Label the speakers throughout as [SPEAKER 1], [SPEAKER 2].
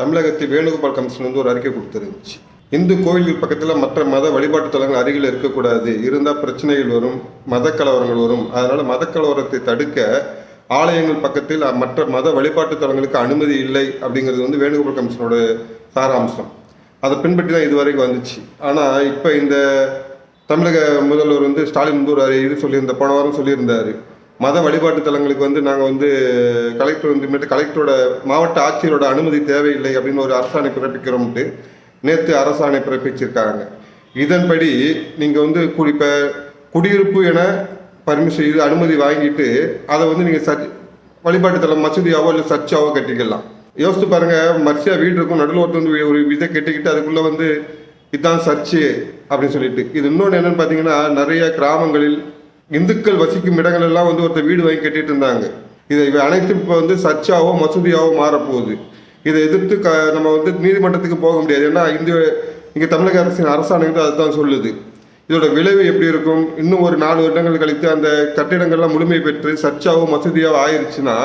[SPEAKER 1] தமிழகத்தில் வேணுகோபால் கமிஷன் வந்து ஒரு அறிக்கை கொடுத்துருந்துச்சு. இந்து கோயில்கள் பக்கத்தில் மற்ற மத வழிபாட்டு தலங்கள் அருகில் இருக்கக்கூடாது. இருந்தால் பிரச்சனைகள் வரும் மத கலவரங்கள் வரும். அதனால் மத கலவரத்தை தடுக்க ஆலயங்கள் பக்கத்தில் மற்ற மத வழிபாட்டு தலங்களுக்கு அனுமதி இல்லை அப்படிங்கிறது வந்து வேணுகோபால் கமிஷனோட சாராம்சம். அதை பின்பற்றி தான் இதுவரைக்கும் வந்துச்சு. ஆனால் இப்போ இந்த தமிழக முதல்வர் வந்து ஸ்டாலின் வந்து ஒரு இது சொல்லியிருந்த போன வாரம் சொல்லியிருந்தார். மத வழிபாட்டு தலங்களுக்கு வந்து நாங்கள் வந்து கலெக்டர் வந்து கலெக்டரோட மாவட்ட ஆட்சியரோட அனுமதி தேவையில்லை அப்படின்னு ஒரு அரசாணை பிறப்பிக்கிறோம்ட்டு நேற்று அரசாணை பிறப்பிச்சிருக்காங்க. இதன்படி நீங்கள் வந்து கு- குடியிருப்பு என பர்மிஷன் இது அனுமதி வாங்கிட்டு அதை வந்து நீங்கள் சர்ச் வழிபாட்டு தலம் மசூதியாவோ இல்லை சர்ச்சாவோ கட்டிக்கலாம். யோசித்து பாருங்கள் மர்சியா வீடு இருக்கும் நடுவில் ஒருத்தர் ஒரு விதை கட்டிக்கிட்டு அதுக்குள்ளே வந்து இதுதான் சர்ச்சு அப்படின்னு சொல்லிட்டு. இது இன்னொன்று என்னென்னு பார்த்தீங்கன்னா நிறைய கிராமங்களில் இந்துக்கள் வசிக்கும் இடங்கள் எல்லாம் வந்து ஒருத்தர் வீடு வாங்கி கட்டிட்டு இருந்தாங்க இதை இவை அனைத்தும் இப்போ வந்து சர்ச்சாவோ மசூதியாவோ மாறப்போகுது. இதை எதிர்த்து க நம்ம வந்து நீதிமன்றத்துக்கு போக முடியாது. ஏன்னா இந்த இங்கே தமிழக அரசின் அரசாணை அதுதான் சொல்லுது. இதோட விளைவு எப்படி இருக்கும்? இன்னும் ஒரு நாலு வருடங்கள் கழித்து அந்த கட்டிடங்கள்லாம் முழுமை பெற்று சர்ச்சாவோ மசூதியாவோ ஆயிருச்சுன்னா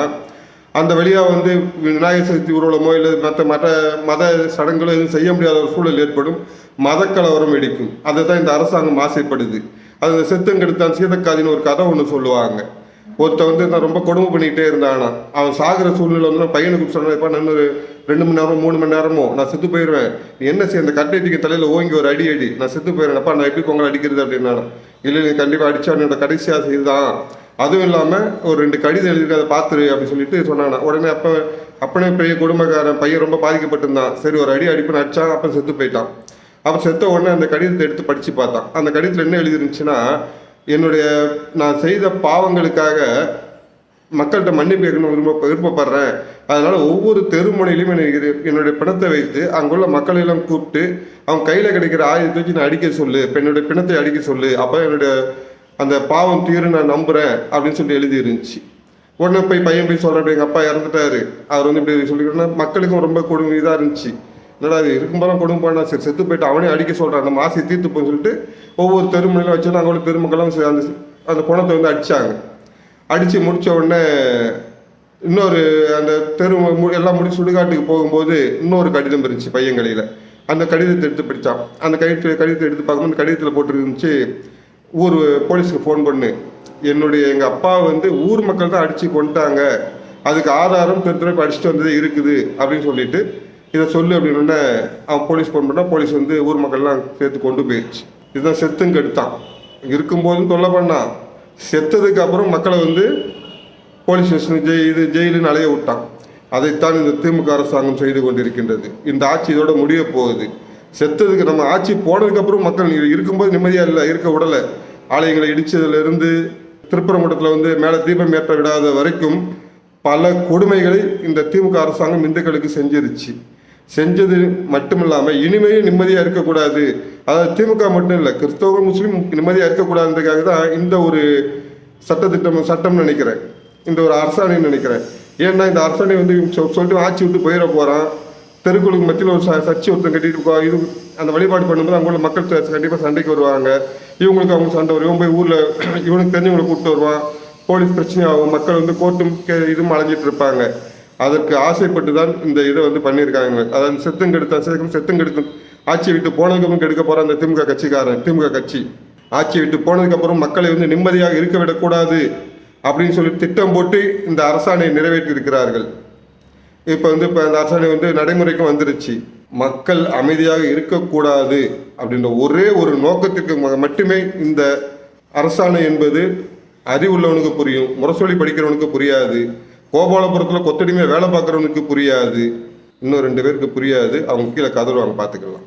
[SPEAKER 1] அந்த வழியாக வந்து விநாயகர் சதுர்த்தி ஊர்வலமோ இல்லை மற்ற மற்ற மத சடங்குகளோ எதுவும் செய்ய முடியாத ஒரு சூழல் ஏற்படும். மதக்கலவரம் வெடிக்கும். அதை தான் இந்த அரசாங்கம் ஆசைப்படுது. அது செத்துங்கெடுத்தான் சீதக்காதின்னு ஒரு கதை ஒன்று சொல்லுவாங்க. ஒருத்தன் வந்து நான் ரொம்ப கொடுமை பண்ணிக்கிட்டே இருந்தானா? அவன் சாகிற சூழ்நிலை வந்து நான் பையனுக்கு சொன்னப்பா நான் இன்னொரு ரெண்டு மணி நேரம் மூணு மணி நேரமோ நான் செத்து போயிடுவேன் என்ன செய்ய அந்த கட்டைக்கு தலையில் ஓங்கி ஒரு அடி அடி. நான் செத்து போயிடுறேன்ப்பா நான் எப்படி பொங்கல் அடிக்கிறது அப்படின்னா இல்லை நீ கண்டிப்பாக அடிச்சா என்னோட கடைசி ஆசை இதுதான். அதுவும் இல்லாமல் ஒரு ரெண்டு கடிதம் எழுதிட்டு அதை பார்த்துரு அப்படின்னு சொல்லிட்டு சொன்னானா. உடனே அப்போ அப்பனே பெரிய குடும்பக்காரன் பையன் ரொம்ப பாதிக்கப்பட்டிருந்தான். சரி ஒரு அடி அடிப்புன்னு அடிச்சான் அப்போ செத்து போயிட்டான். அவர் செத்த உடனே அந்த கடிதத்தை எடுத்து படித்து பார்த்தான். அந்த கடிதத்தில் என்ன எழுதிருந்துச்சுன்னா என்னுடைய நான் செய்த பாவங்களுக்காக மக்கள்கிட்ட மன்னிப்பு கேட்கணும் விரும்ப விருப்பப்படுறேன். அதனால் ஒவ்வொரு தெருமுனையிலும் எனக்கு என்னுடைய பிணத்தை வைத்து அங்குள்ள மக்களை எல்லாம் கூப்பிட்டு அவங்க கையில் கிடைக்கிற ஆயுதத்தை வச்சு நான் அடிக்க சொல்லு இப்போ என்னுடைய பிணத்தை அடிக்க சொல்லு அப்போ என்னுடைய அந்த பாவம் தீரு நான் நம்புகிறேன் அப்படின்னு சொல்லி எழுதி இருந்துச்சு உடனே போய் பையன் போய் சொல்கிறேன் எங்கள் அப்பா இறந்துட்டாரு. அவர் வந்து இப்படி சொல்லிக்கிறேன்னா மக்களுக்கும் ரொம்ப கொடுமை இதாக இருந்துச்சு. என்னடா அது இருக்கும்போதெல்லாம் கொடுமை பண்ணா சரி செத்து போயிட்டு அவனே அடிக்க சொல்கிறான் அந்த மாசி தீர்த்து போன்னு சொல்லிட்டு ஒவ்வொரு தெருமுனையிலும் வச்சு அங்கே உள்ள பெருமக்கள்லாம் அந்த அந்த குணத்தை வந்து அடித்தாங்க அடித்து முடித்த உடனே இன்னொரு அந்த தெரு மு- எல்லாம் முடிச்சு சுடுகாட்டுக்கு போகும்போது இன்னொரு கடிதம் இருந்துச்சு பையன் கையில் அந்த கடிதத்தை எடுத்து படித்தான் அந்த கடிதத்தை கடிதத்தை எடுத்து பார்க்கும்போது அந்த கடிதத்தில் போட்டுருந்துச்சு ஊர் போலீஸுக்கு ஃபோன் பண்ணு. என்னுடைய எங்கள் அப்பா வந்து ஊர் மக்கள் தான் அடித்து கொண்டுட்டாங்க அதுக்கு ஆதாரம் தெரு தெரு அடிச்சுட்டு வந்தது இருக்குது அப்படின்னு சொல்லிட்டு இதை சொல்லு அப்படின்னா அவன் போலீஸ் ஃபோன் பண்ணால் போலீஸ் வந்து ஊர் மக்கள்லாம் சேர்த்து கொண்டு போயிடுச்சு. இதுதான் செத்துங்க எடுத்தான் இருக்கும்போதும் தொல்லை பண்ணான் செத்ததுக்கு அப்புறம் மக்களை வந்து போலீஸ் ஸ்டேஷன் ஜெய் இது ஜெயிலுன்னு அலைய விட்டான். அதைத்தான் இந்த திமுக அரசாங்கம் செய்து கொண்டிருக்கின்றது. இந்த ஆட்சி இதோட முடிய போகுது. செத்ததுக்கு நம்ம ஆட்சி போனதுக்கப்புறம் மக்கள் இருக்கும்போது நிம்மதியாக இல்லை இருக்க விடலை. ஆலயங்களை இடித்ததுலேருந்து திருப்பரங்குடத்தில் வந்து மேலே தீபம் ஏற்ற விடாத வரைக்கும் பல கொடுமைகளை இந்த திமுக அரசாங்கம் இந்துக்களுக்கு செஞ்சிருச்சு. செஞ்சது மட்டும் இல்லாமல் இனிமேலும் நிம்மதியாக இருக்கக்கூடாது. அதாவது திமுக மட்டும் இல்லை கிறிஸ்தவ முஸ்லீம் நிம்மதியாக இருக்கக்கூடாதுன்றதுக்காக தான் இந்த ஒரு சட்டத்திட்டம் சட்டம் நினைக்கிறேன். இந்த ஒரு அரசாணைன்னு நினைக்கிறேன். ஏன்னா இந்த அரசாணை வந்து சொ- சொல்லிட்டு ஆட்சி விட்டு போயிட போகிறான் தெருக்குழுக்கு மத்தியில் ஒரு ச- சர்ச்சை ஒருத்தன் கட்டிட்டு போ- இது அந்த வழிபாடு பண்ணும்போது அங்கே உள்ள மக்கள் கண்டிப்பாக சண்டைக்கு வருவாங்க. இவங்களுக்கு அவங்க சண்டை வரும். இவன் போய் ஊரில் இவனுக்கு தெரிஞ்சவங்களை கூப்பிட்டு வருவான். போலீஸ் பிரச்சனையாகும் மக்கள் வந்து கோர்ட்டும் கே- இதுவும் அலைஞ்சிட்டு இருப்பாங்க. அதற்கு ஆசைப்பட்டு தான் இந்த இதை வந்து பண்ணியிருக்காங்க. அதாவது செத்துங்கெடுத்த செத்தும் செத்துங்கெடுத்து ஆட்சியை விட்டு போனதுக்கப்புறம் கெடுக்க போகிற அந்த திமுக கட்சிக்காரன் திமுக கட்சி. ஆட்சியை விட்டு போனதுக்கப்புறம் மக்களை வந்து நிம்மதியாக இருக்க விடக்கூடாது அப்படின்னு சொல்லி திட்டம் போட்டு இந்த அரசாணையை நிறைவேற்றி இருக்கிறார்கள் இப்போ வந்து இப்போ அந்த அரசாணை வந்து நடைமுறைக்கு வந்துருச்சு. மக்கள் அமைதியாக இருக்கக்கூடாது அப்படின்ற ஒரே ஒரு நோக்கத்திற்கு மட்டுமே இந்த அரசாணை என்பது அறிவுள்ளவனுக்கு புரியும் முரசொலி படிக்கிறவனுக்கு புரியாது. கோபாலபுரத்தில் கொத்தடிமையாக வேலை பார்க்குறவனுக்கு புரியாது. இன்னும் ரெண்டு பேருக்கு புரியாது. அவங்க கீழே கதறுவாங்க பார்த்துக்கலாம்.